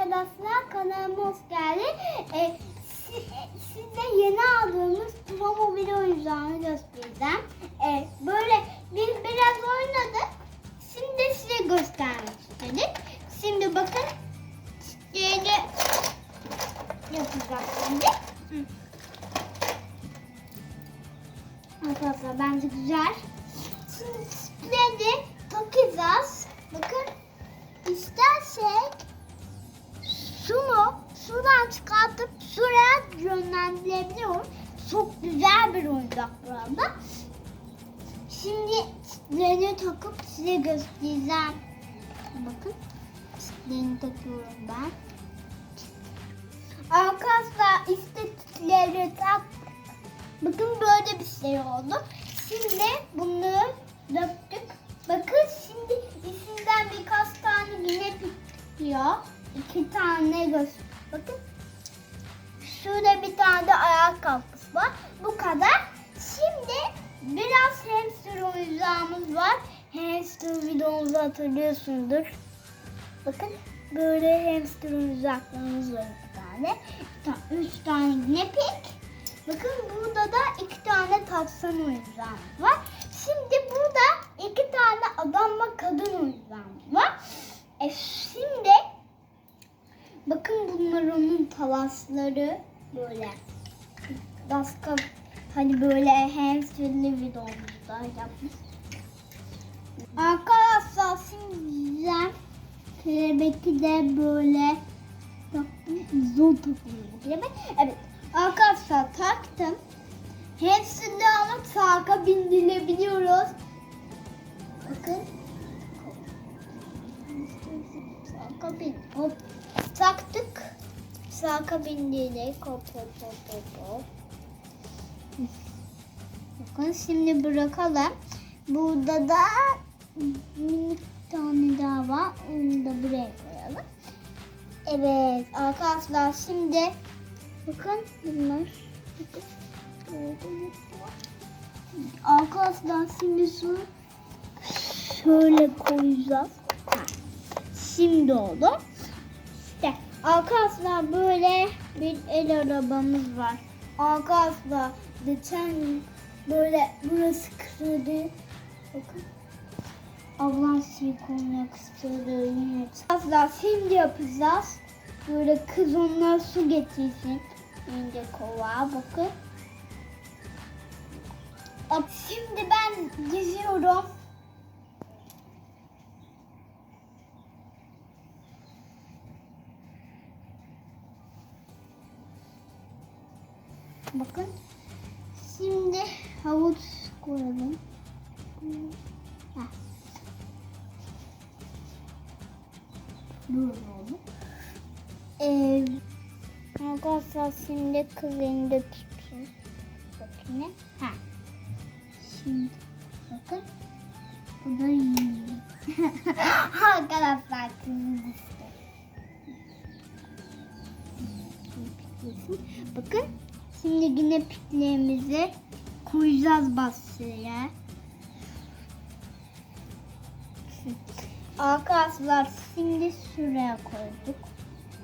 arkadaşlar kanalıma hoş geldin. Ee, e, size yeni aldığımız Promobil oyuncağını göstereceğim. Ee, böyle biz biraz oynadık. Şimdi size göstermek istedik. Şimdi bakın yeni yapacağız şimdi. Arkadaşlar bence güzel. Şimdi spreyi yönlendirebiliyorum. Çok güzel bir oyuncak bu arada. Şimdi spreyi takıp size göstereceğim. Bakın spreyi takıyorum ben. Arkadaşlar istatikleri tak. Bakın böyle bir şey oldu. Şimdi bunu döktük. Bakın şimdi içinden birkaç tane yine bitiyor. İki tane göz. Bakın. Şurada bir tane de ayak kalkısı var. Bu kadar. Şimdi biraz hamster oyuncağımız var. Hamster videomuzu hatırlıyorsunuzdur. Bakın böyle hamster oyuncaklarımız var bir tane. Üç tane nepik. Bakın burada da iki tane tavşan oyuncağımız var. Şimdi burada iki tane adam ve kadın oyuncağımız var. E şimdi bakın bunlar onun talasları böyle. Başka hani böyle hamsterli videomuzda yapmış. Arkadaşlar şimdi kelebeki de böyle taktım. Zor takıyorum kelebek. Evet arkadaşlar taktım. Hepsinde ama sağa bindirebiliyoruz. Bakın. Sağa bin. Hop. Taktık. Sağa bindirdik. Hop hop hop hop. Bakın şimdi bırakalım. Burada da minik tane daha var. Onu da buraya koyalım. Evet arkadaşlar şimdi bakın bunlar. Arkadaşlar şimdi su şöyle koyacağız. Şimdi oldu. Arkadaşlar böyle bir el arabamız var. Arkadaşlar geçen böyle burası kırıldı. Bakın. Ablam silikon yakıştırdı yine. Arkadaşlar şimdi yapacağız. Böyle kız onlara su getirsin. İnce kova bakın. Şimdi ben geziyorum. Bakın. Şimdi havuç koyalım. Heh. Böyle oldu. Ee, arkadaşlar şimdi kız elinde tutsun. Bakayım. Ha. Şimdi bakın. Bu da yiyor. arkadaşlar işte. Bakın. Şimdi yine piklerimizi koyacağız basıya. Arkadaşlar şimdi şuraya koyduk.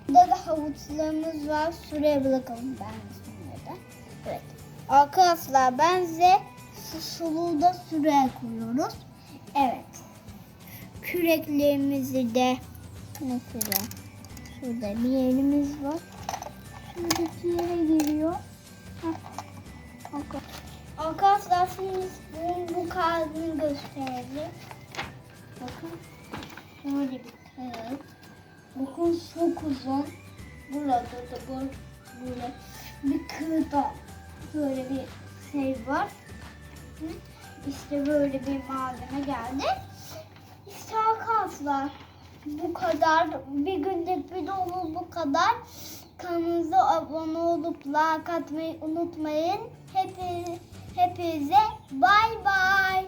Burada da havuçlarımız var. Şuraya bırakalım ben şunları da. Evet. Arkadaşlar bence şu suluğu da şuraya koyuyoruz. Evet. Küreklerimizi de mesela şurada bir yerimiz var. Şuradaki yere giriyor. Arkadaşlar şimdi bunun bu kağıdını gösterelim. Bakın böyle bir kağıt. Bakın çok uzun. Burada da böyle, böyle bir kağıda böyle bir şey var. İşte böyle bir malzeme geldi. İşte arkadaşlar bu kadar. Bir günlük videomuz bu kadar. Abone olup like atmayı unutmayın. Hepinize, hepinize bay bay.